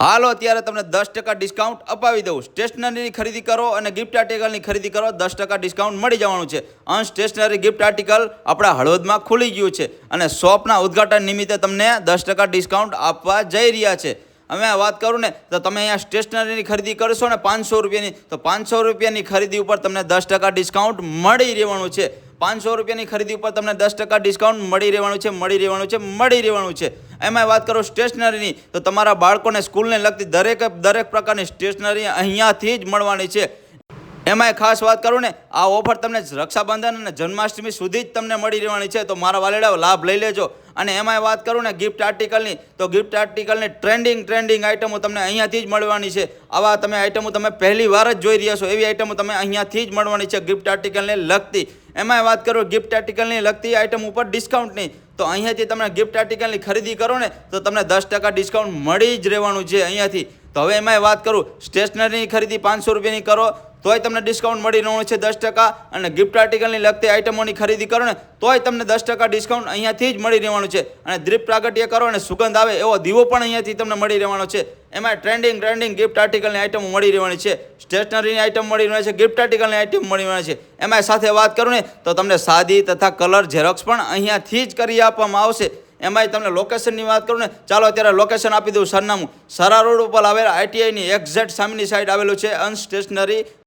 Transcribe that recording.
હાલો, અત્યારે તમને દસ ટકા ડિસ્કાઉન્ટ અપાવી દઉં. સ્ટેશનરીની ખરીદી કરો અને ગિફ્ટ આર્ટિકલની ખરીદી કરો. દસ ટકા ડિસ્કાઉન્ટ મળી જવાનું છે. અન સ્ટેશનરી ગિફ્ટ આર્ટિકલ આપણા હળવદમાં ખુલી ગયું છે અને શોપના ઉદ્ઘાટન નિમિત્તે તમને દસ ટકા ડિસ્કાઉન્ટ આપવા જઈ રહ્યા છે. અમે વાત કરું ને, તો તમે અહીંયા સ્ટેશનરીની ખરીદી કરશો ને પાંચસો રૂપિયાની, તો પાંચસો રૂપિયાની ખરીદી ઉપર તમને દસ ટકા ડિસ્કાઉન્ટ મળી રહેવાનું છે. પાંચસો રૂપિયાની ખરીદી ઉપર તમને દસ ટકા ડિસ્કાઉન્ટ મળી રહેવાનું છે, મળી રહેવાનું છે, મળી રહેવાનું છે. એમાં વાત કરો સ્ટેશનરીની તો તમારા બાળકોને સ્કૂલને લગતી દરેક દરેક પ્રકારની સ્ટેશનરી અહીંયાથી જ મળવાની છે. એમાંય ખાસ વાત કરું ને, આ ઓફર તમને રક્ષાબંધન અને જન્માષ્ટમી સુધી જ તમને મળી રહેવાની છે, તો મારા વાલેડાઓ લાભ લઈ લેજો. અને એમાંય વાત કરું ને ગિફ્ટ આર્ટિકલની તો ગિફ્ટ આર્ટિકલની ટ્રેન્ડિંગ ટ્રેન્ડિંગ આઇટમો તમને અહીંયાથી જ મળવાની છે. આવા તમે આઇટમો તમે પહેલી વાર જ જોઈ રહ્યા છો, એવી આઇટમો તમે અહીંયાથી જ મળવાની છે ગિફ્ટ આર્ટિકલને લગતી. એમાંય વાત કરું ગિફ્ટ આર્ટિકલની લગતી આઇટમ ઉપર ડિસ્કાઉન્ટની તો અહીંયાથી તમે ગિફ્ટ આર્ટિકલની ખરીદી કરો ને, તો તમને દસ ટકા ડિસ્કાઉન્ટ મળી જ રહેવાનું છે અહીંયાથી. તો હવે એમાંય વાત કરું સ્ટેશનરીની ખરીદી પાંચસો રૂપિયાની કરો તોય તમને ડિસ્કાઉન્ટ મળી રહેવાનું છે દસ ટકા અને ગિફ્ટ આર્ટિકલની લગતી આઇટમોની ખરીદી કરો ને તોય તમને દસ ટકા ડિસ્કાઉન્ટ અહીંયાથી જ મળી રહેવાનું છે. અને દ્રીપ પ્રાગટ્ય કરો અને સુગંધ આવે એવો દીવો પણ અહીંયાથી તમને મળી રહેવાનો છે. એમાં ટ્રેન્ડિંગ ટ્રેન્ડિંગ ગિફ્ટ આર્ટિકલની આઇટમો મળી રહેવાની છે. સ્ટેશનરીની આઇટમ મળી રહેવાની છે. ગિફ્ટ આર્ટિકલની આઇટમ મળી રહેવાની છે. એમાં સાથે વાત કરું ને તો તમને સાદી તથા કલર ઝેરોક્સ પણ અહીંયાથી જ કરી આપવામાં આવશે. એમાંય તમને લોકેશનની વાત કરું ને, ચાલો અત્યારે લોકેશન આપી દઉં સરનામું. સરા રોડ ઉપર આવેલા આઈટીઆઈની એક્ઝેક્ટ સામેની સાઈડ આવેલું છે. અનસ્ટેશનરી સ્ટેશનરી